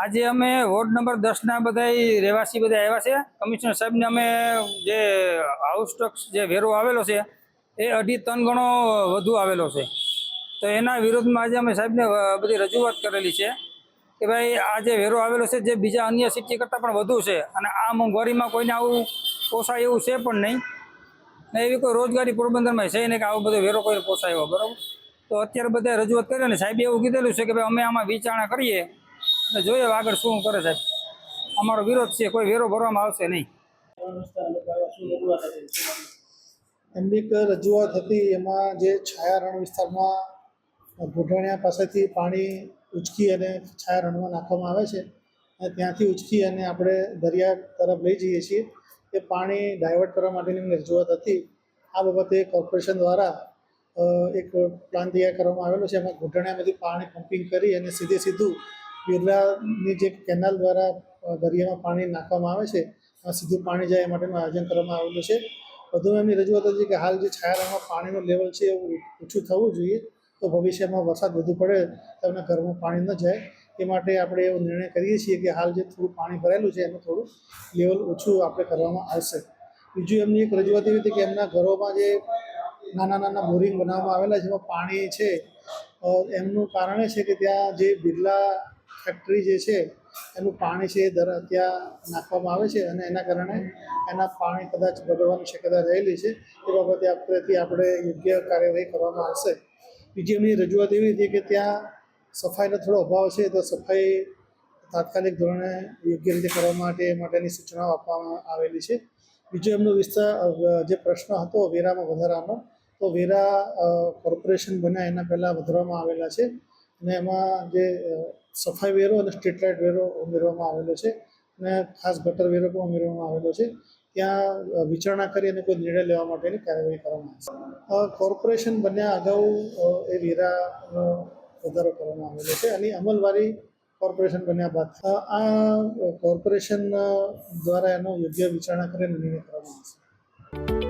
આજે અમે ward number દસના બધા રહેવાસી બધા આવ્યા છે. કમિશનર સાહેબને અમે જે હાઉસ ટક્સ જે વેરો આવેલો છે, એ અઢી ત્રણ ગણો વધુ આવેલો છે. તો એના વિરોધમાં આજે અમે સાહેબને બધી રજૂઆત કરેલી છે કે ભાઈ આ જે વેરો આવેલો છે, જે બીજા અન્ય સિટી કરતાં પણ વધુ છે અને આ મોંઘવારીમાં કોઈને આવું પોસાય એવું છે પણ નહીં. ને એવી કોઈ રોજગારી પોરબંદરમાં છે નહીં કે આવો બધો વેરો કોઈ પોસાય, બરાબર? તો અત્યારે બધા રજૂઆત કરે ને સાહેબે એવું કીધેલું છે કે ભાઈ અમે આમાં વિચારણા કરીએ અને જોઈએ આગળ શું કરે સાહેબ. અમારો વિરોધ છે, કોઈ વેરો ભરવામાં આવશે નહીં. એમની એક રજૂઆત હતી, એમાં જે છાયા રણ વિસ્તારમાં ઘોટાણિયા પાસેથી પાણી ઉચકી અને છાયા રણમાં નાખવામાં આવે છે, અને ત્યાંથી ઉચકી અને આપણે દરિયા તરફ લઈ જઈએ છીએ. એ પાણી ડાયવર્ટ કરવા માટેની એમની રજૂઆત હતી. આ બાબતે કોર્પોરેશન દ્વારા એક પ્લાન તૈયાર કરવામાં આવેલો છે. એમાં ઘૂંટણિયામાંથી પાણી પમ્પિંગ કરી અને સીધે સીધું બિરલાની જે કેનાલ દ્વારા દરિયામાં પાણી નાખવામાં આવે છે સીધું પાણી જાય એ માટેનું આયોજન કરવામાં આવેલું છે. વધુમાં એમની રજૂઆત હતી કે હાલ જે છાયારામાં પાણીનું લેવલ છે એવું ઓછું થવું જોઈએ, તો ભવિષ્યમાં વરસાદ વધુ પડે, તો એમના ઘરમાં પાણી ન જાય. એ માટે આપણે એવો નિર્ણય કરીએ છીએ કે હાલ જે થોડું પાણી ભરેલું છે, એનું થોડું લેવલ ઓછું આપણે કરવામાં આવશે. બીજું એમની એક રજૂઆત એવી હતી કે એમના ઘરોમાં જે નાના નાના બોરિંગ બનાવવામાં આવેલા છે એમાં પાણી છે એમનું કારણ એ છે કે ત્યાં જે બિરલા ફેક્ટરી જે છે, એનું પાણી છે એ દર ત્યાં નાખવામાં આવે છે અને એના કારણે એના પાણી કદાચ બગડવાની શક્યતા રહેલી છે. એ બાબતે આપણેથી આપણે યોગ્ય કાર્યવાહી કરવામાં આવશે. બીજી એમની રજૂઆત એવી હતી કે ત્યાં સફાઈનો થોડો અભાવ છે તો સફાઈ તાત્કાલિક ધોરણે યોગ્ય રીતે કરવા માટે માટેની સૂચનાઓ આપવામાં આવેલી છે. બીજો એમનો વિસ્તાર, જે પ્રશ્ન હતો વેરામાં વધારાનો, તો વેરા કોર્પોરેશન બન્યા એના પહેલાં વધારવામાં આવેલા છે. અને એમાં જે સફાઈ વેરો અને સ્ટ્રીટ લાઇટ વેરો ઉમેરવામાં આવેલો છે અને ખાસ ગટર વેરો પણ ઉમેરવામાં આવેલો છે. ત્યાં વિચારણા કરી અને કોઈ નિર્ણય લેવા માટેની કાર્યવાહી કરવામાં આવશે કોર્પોરેશન બન્યા અગાઉ એ વેરાનો વધારો કરવામાં આવેલો છે અને અમલવારી કોર્પોરેશન બન્યા બાદ. આ કોર્પોરેશન દ્વારા એનો યોગ્ય વિચારણા કરીને નિર્ણય કરવામાં આવશે.